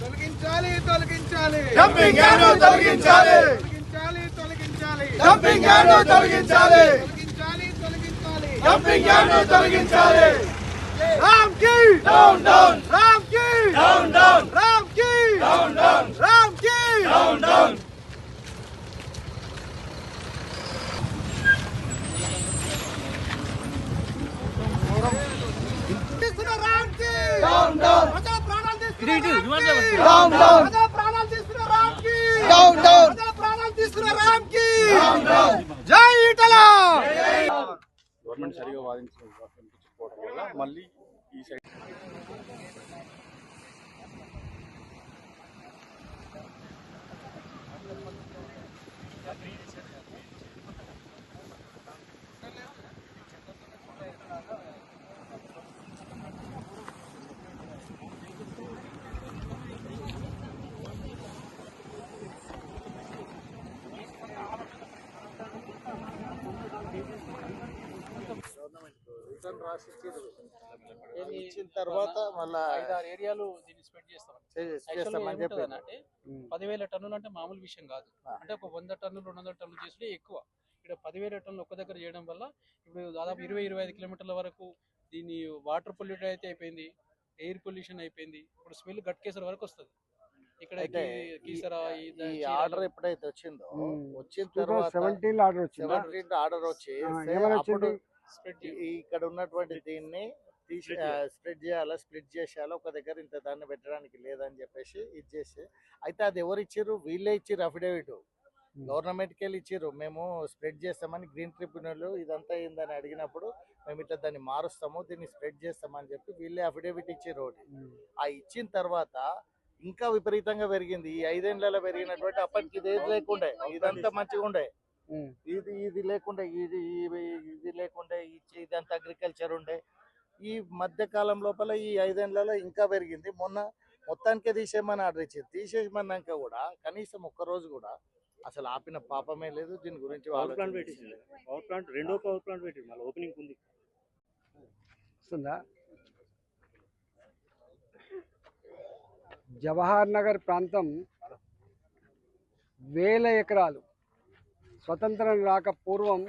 తొలగించాలి తొలగించాలి. Dumping yard తొలగించాలి. తొలగించాలి తొలగించాలి. డంపింగ్ యార్డ్ తొలగించాలి తొలగించాలి. తొలగించాలి. డంపింగ్ యార్డ్ తొలగించాలి Ramky. Down down down down down down జై ఈటల గవర్నమెంట్ సరిగా వాదించకపోవడం వల్ల మళ్ళీ ఈ సైడ్ రాసి. ఇచ్చిన తర్వాత మళ్ళా ఐదారు ఏరియాలు దీన్ని చేస్తామని. ఏముంటుందనంటే పదివేల టన్నులు అంటే మామూలు విషయం కాదు. అంటే ఒక వంద టన్నులు రెండు వందల టన్నులు చేసుడే ఎక్కువ. ఇక్కడ పదివేల టన్నులు ఒక్క దగ్గర చేయడం వల్ల ఇప్పుడు దాదాపు ఇరవై ఇరవై ఐదు కిలోమీటర్ల వరకు దీన్ని వాటర్ పొల్యూట్ అయితే అయిపోయింది ఎయిర్ పొల్యూషన్ అయిపోయింది ఇప్పుడు స్మెల్ గట్కేసర్ వరకు వస్తుంది. ఇక్కడ ఈ ఆర్డర్ ఎప్పుడైతే వచ్చిందో. వచ్చిన తర్వాత ఆర్డర్ వచ్చింది. ఆర్డర్ వచ్చి ఇక్కడ ఉన్నటువంటి దీన్ని తీసి స్ప్రెడ్ చేయాలా. స్ప్లిట్ చేసేయాలా ఒక దగ్గర ఇంత దాన్ని పెట్టడానికి లేదని చెప్పేసి ఇది చేసి అయితే అది ఎవరు ఇచ్చిర్రు? వీళ్ళే ఇచ్చిర్రు అఫిడేవిట్ గవర్నమెంట్కి వెళ్ళి ఇచ్చిర్రు. మేము స్ప్రెడ్ చేస్తామని గ్రీన్ ట్రిబ్యునల్ ఇదంతా ఏందని అడిగినప్పుడు మేము ఇట్లా దాన్ని మారుస్తాము దీన్ని స్ప్రెడ్ చేస్తామని చెప్పి వీళ్ళే అఫిడేవిట్ ఇచ్చిర్రు ఒకటి. ఆ ఇచ్చిన తర్వాత ఇంకా విపరీతంగా పెరిగింది. ఈ ఐదేళ్ళలో పెరిగినటువంటి అప్పటికి ఇది ఏది లేకుండే. ఇదంతా మంచిగా ఉండే. ఇది ఇది లేకుండే ఇది ఇది- లేకుండే ఇది- ఇదంతా అగ్రికల్చర్ ఉండే. ఈ మధ్య కాలం లోపల ఈ ఐదేళ్ళలో ఇంకా పెరిగింది. మొన్న మొత్తానికే తీసేయమని ఆర్డర్ ఇచ్చింది. తీసేయమన్నాక కూడా కనీసం ఒక్క రోజు కూడా అసలు ఆపిన పాపమే లేదు. దీని గురించి పవర్ ప్లాంట్ పెట్టేసింది పవర్ ప్లాంట్ రెండో పవర్ ప్లాంట్ పెట్టింది మళ్ళీ ఓపెనింగ్ ఉంది. వస్తుందా? జవహర్ నగర్ ప్రాంతం వేల ఎకరాలు. స్వతంత్రం రాక పూర్వం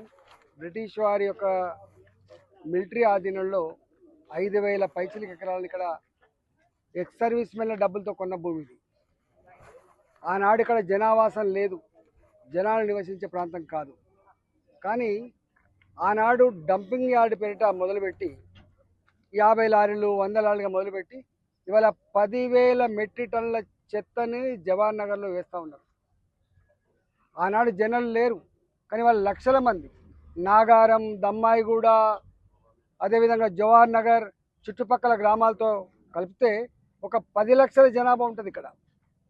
బ్రిటిష్ వారి యొక్క మిలిటరీ ఆధీనంలో ఐదు వేల పైచిలిక ఎకరాలు ఇక్కడ ఎక్స్ సర్వీస్ మెన్ల డబ్బులతో కొన్న భూమి ఇది. ఆనాడు ఇక్కడ జనావాసం లేదు. జనాలు నివసించే ప్రాంతం కాదు. కానీ ఆనాడు డంపింగ్ యార్డ్ పేరిట మొదలుపెట్టి యాభై లారీలు వంద లారీలుగా మొదలుపెట్టి ఇవాళ పదివేల మెట్రిక్ టన్నుల చెత్తని జవహర్ నగర్లో వేస్తూ ఉన్నారు. ఆనాడు జనాలు లేరు. కానీ వాళ్ళు లక్షల మంది. నాగారం దమ్మాయిగూడ అదేవిధంగా జవహర్ నగర్ చుట్టుపక్కల గ్రామాలతో కలిపితే ఒక పది లక్షల జనాభా ఉంటుంది ఇక్కడ.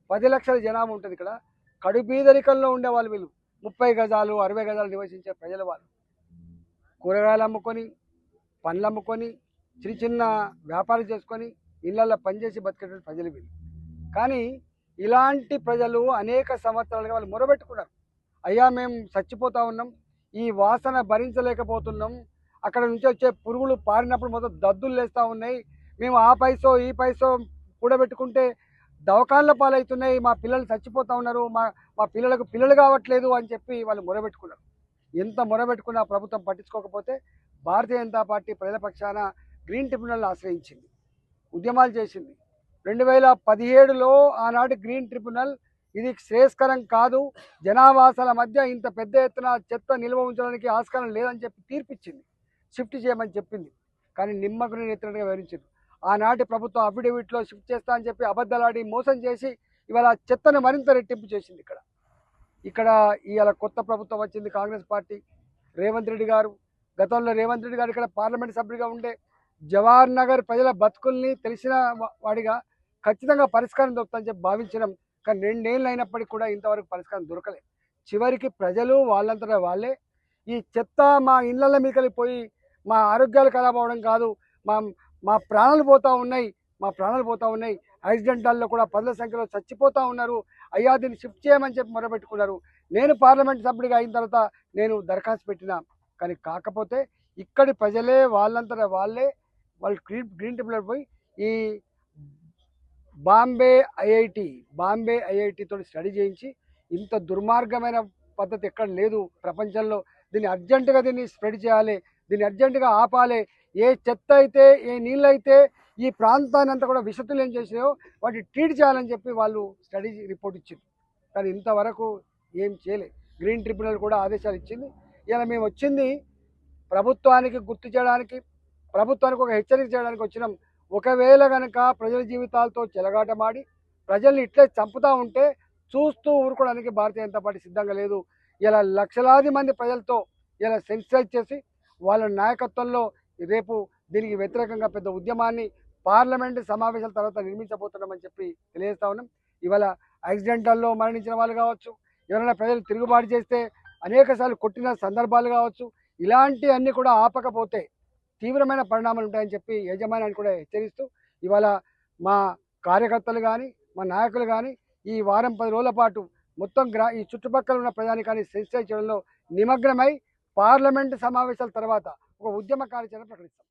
పది లక్షల జనాభా ఉంటుంది ఇక్కడ. కడుబీదరికంలో ఉండే వాళ్ళు వీళ్ళు. ముప్పై గజాలు అరవై గజాలు నివసించే ప్రజల వాళ్ళు. కూరగాయలు అమ్ముకొని పండ్లు అమ్ముకొని చిన్న చిన్న వ్యాపారం చేసుకొని ఇళ్ళల్లో పనిచేసి బతికేటువంటి ప్రజలు వీళ్ళు. కానీ ఇలాంటి ప్రజలు అనేక సంవత్సరాలుగా వాళ్ళు మొరబెట్టుకున్నారు. అయ్యా మేము చచ్చిపోతా ఉన్నాం. ఈ వాసన భరించలేకపోతున్నాం. అక్కడ నుంచి వచ్చే పురుగులు పారినప్పుడు మొత్తం దద్దులు లేస్తూ ఉన్నాయి. మేము ఆ పైసో ఈ పైసో కూడబెట్టుకుంటే దవకాన్ల పాలవుతున్నాయి. మా పిల్లలు చచ్చిపోతూ ఉన్నారు. మా మా పిల్లలకు పిల్లలు కావట్లేదు అని చెప్పి వాళ్ళు మొరబెట్టుకున్నారు. ఎంత మొరబెట్టుకున్నా ప్రభుత్వం పట్టించుకోకపోతే భారతీయ జనతా పార్టీ ప్రజల పక్షాన గ్రీన్ ట్రిబ్యునల్ని ఆశ్రయించింది. ఉద్యమాలు చేసింది. రెండు వేల పదిహేడులో ఆనాటి గ్రీన్ ట్రిబ్యునల్ ఇది శ్రేయస్కరం కాదు. జనావాసాల మధ్య ఇంత పెద్ద ఎత్తున చెత్త నిల్వ ఉంచడానికి ఆస్కారం లేదని చెప్పి తీర్పిచ్చింది. షిఫ్ట్ చేయమని చెప్పింది. కానీ నిమ్మకుని ఎత్తినట్టుగా వివరించింది. ఆనాటి ప్రభుత్వం అఫిడవిట్లో షిఫ్ట్ చేస్తా అని చెప్పి అబద్ధాలాడి మోసం చేసి ఇవాళ చెత్తను మరింత రెట్టింపు చేసింది ఇక్కడ. ఇక్కడ ఇవాళ కొత్త ప్రభుత్వం వచ్చింది కాంగ్రెస్ పార్టీ. రేవంత్ రెడ్డి గారు గతంలో రేవంత్ రెడ్డి గారు ఇక్కడ పార్లమెంట్ సభ్యుడిగా ఉండే జవహర్ నగర్ ప్రజల బతుకుల్ని తెలిసిన వాడిగా ఖచ్చితంగా పరిష్కారం దొరుకుతుందని చెప్పి భావించినాం. కానీ రెండేళ్ళు అయినప్పటికీ కూడా ఇంతవరకు పరిష్కారం దొరకలేదు. చివరికి ప్రజలు వాళ్ళంతటా వాళ్ళే. ఈ చెత్త మా ఇళ్ళ మీదకి పోయి మా ఆరోగ్యాలు ఖరాబ్ అవ్వడం కాదు మా మా ప్రాణాలు పోతూ ఉన్నాయి మా ప్రాణాలు పోతా ఉన్నాయి. యాక్సిడెంటాల్లో కూడా పదుల సంఖ్యలో చచ్చిపోతూ ఉన్నారు. అయ్యా దీన్ని షిఫ్ట్ చేయమని చెప్పి మొరబెట్టుకున్నారు నేను పార్లమెంట్ సభ్యుడిగా అయిన తర్వాత నేను దరఖాస్తు పెట్టినా. కానీ కాకపోతే ఇక్కడి ప్రజలే వాళ్ళంతటా వాళ్ళే. వాళ్ళు గ్రీన్ గ్రీన్ టెంపుల్ పోయి ఈ బాంబే ఐఐటి బాంబే ఐఐటి తోటి స్టడీ చేయించి ఇంత దుర్మార్గమైన పద్ధతి ఎక్కడ లేదు ప్రపంచంలో. దీన్ని అర్జెంటుగా దీన్ని స్ప్రెడ్ చేయాలి దీన్ని అర్జెంటుగా ఆపాలి. ఏ చెత్త అయితే ఏ నీళ్ళు అయితే ఈ ప్రాంతాన్ని అంతా కూడా విషతులు ఏం చేసినాయో వాటిని ట్రీట్ చేయాలని చెప్పి వాళ్ళు స్టడీ రిపోర్ట్ ఇచ్చింది. కానీ ఇంతవరకు ఏం చేయలే. గ్రీన్ ట్రిబ్యునల్ కూడా ఆదేశాలు ఇచ్చింది. ఇలా మేము వచ్చింది ప్రభుత్వానికి గుర్తు చేయడానికి ప్రభుత్వానికి ఒక హెచ్చరిక చేయడానికి వచ్చినాం. ఒకవేళ కనుక ప్రజల జీవితాలతో చెలగాటమాడి ప్రజల్ని ఇట్లే చంపుతూ ఉంటే చూస్తూ ఊరుకోవడానికి భారతీయ జనతా పార్టీ సిద్ధంగా లేదు. ఇలా లక్షలాది మంది ప్రజలతో ఇలా సెన్సిటైజ్ చేసి వాళ్ళ నాయకత్వంలో రేపు దీనికి వ్యతిరేకంగా పెద్ద ఉద్యమాన్ని పార్లమెంట్ సమావేశాల తర్వాత నిర్మించబోతున్నామని చెప్పి తెలియజేస్తా ఉన్నాం. ఇవాళ యాక్సిడెంటల్లో మరణించిన వాళ్ళు కావచ్చు ఎవరైనా ప్రజలు తిరుగుబాటు చేస్తే అనేకసార్లు కొట్టిన సందర్భాలు కావచ్చు ఇలాంటివన్నీ కూడా ఆపకపోతే తీవ్రమైన పరిణామాలు ఉంటాయని చెప్పి యజమానాన్ని కూడా హెచ్చరిస్తూ ఇవాళ మా కార్యకర్తలు కానీ మా నాయకులు కానీ ఈ వారం పది రోజుల పాటు మొత్తం గ్రా ఈ చుట్టుపక్కల ఉన్న ప్రజానికాన్ని సెన్సిటైజ్ చేయడంలో నిమగ్నమై పార్లమెంటు సమావేశాల తర్వాత ఒక ఉద్యమ కార్యాచరణ ప్రకటిస్తాం.